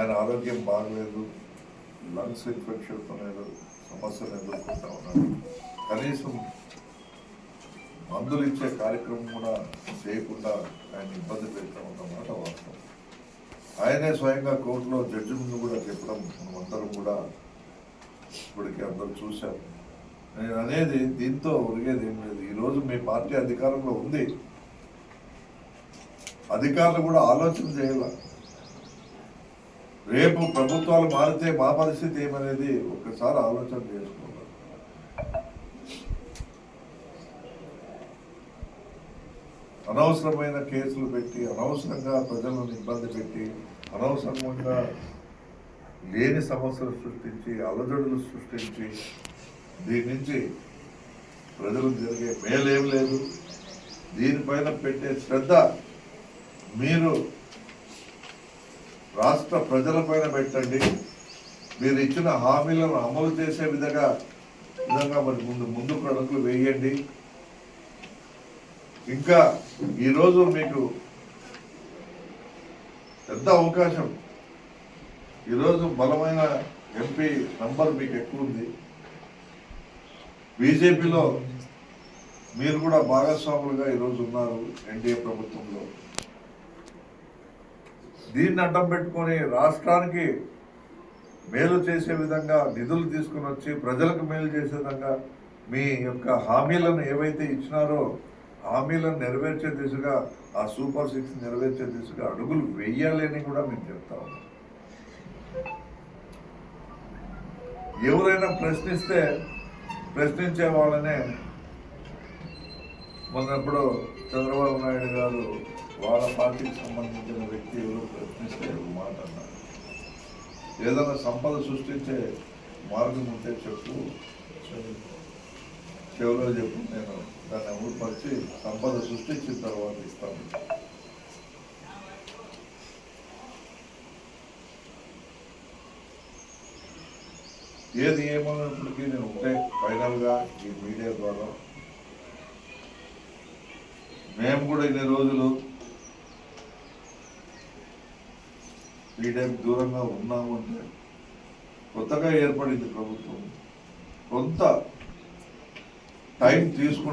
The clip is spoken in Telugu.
ఆయన ఆరోగ్యం బాగలేదు లంగ్స్ ఇన్ఫెక్షన్తో ఏదో సమస్యలు ఎదుర్కొంటా ఉన్నారు కనీసం మందులు ఇచ్చే కార్యక్రమం కూడా చేయకుండా ఆయన ఇబ్బంది పెడతా ఉన్నమాట వాస్తవం. ఆయనే స్వయంగా కోర్టులో జడ్జి ముందు కూడా చెప్పడం మనం అందరం కూడా ఇప్పటికీ అందరూ చూశారు నేను అనేది దీంతో ఒరిగేది ఏం లేదు. ఈరోజు మీ పార్టీ అధికారంలో ఉంది. అధికారులు కూడా ఆలోచన చేయాలి. రేపు ప్రభుత్వాలు మారితే మా పరిస్థితి ఏమనేది ఒక్కసారి ఆలోచన చేసుకోవాలి. అనవసరమైన కేసులు పెట్టి అనవసరంగా ప్రజలను ఇబ్బంది పెట్టి అనవసరంగా లేని సమస్యలు సృష్టించి అలజడులు సృష్టించి దీని నుంచి ప్రజలు జరిగే మేలేం లేదు. దీనిపైన పెట్టే శ్రద్ధ మీరు రాష్ట్ర ప్రజలపైన పెట్టండి. మీరు ఇచ్చిన హామీలను అమలు చేసే విధంగా విధంగా మరి ముందు ముందుకు అడుగులు వేయండి. ఇంకా ఈరోజు మీకు పెద్ద అవకాశం. ఈరోజు బలమైన ఎంపీ నంబర్ మీకు ఎక్కువ ఉంది. బీజేపీలో మీరు కూడా భాగస్వాములుగా ఈరోజు ఉన్నారు ఎన్డీఏ ప్రభుత్వంలో. దీన్ని అడ్డం పెట్టుకొని రాష్ట్రానికి మేలు చేసే విధంగా నిధులు తీసుకుని వచ్చి ప్రజలకు మేలు చేసే విధంగా మీ యొక్క హామీలను ఏవైతే ఇచ్చినారో హామీలను నెరవేర్చే దిశగా ఆ సూపర్ సిక్స్ నెరవేర్చే దిశగా అడుగులు వెయ్యాలి కూడా మేము చెప్తా ఉన్నాం. ఎవరైనా ప్రశ్నిస్తే ప్రశ్నించే వాళ్ళనే మొన్నప్పుడు చంద్రబాబు నాయుడు గారు వాళ్ళ పార్టీకి సంబంధించిన వ్యక్తి ఏదైనా సంపద సృష్టించే మార్గం ఉంటే చెప్పు. చెవులో చెప్పు. నేను దాన్ని అమలుపరిచి సంపద సృష్టించిన తర్వాత ఇస్తాను. ఏది ఏమైనప్పటికీ నేను ఉంటే ఫైనల్గా ఈ మీడియా ద్వారా. మేము కూడా ఇన్ని రోజులు మీడియాకి దూరంగా ఉన్నాము అంటే కొత్తగా ఏర్పడింది ప్రభుత్వం. కొంత టైం తీసుకుంటే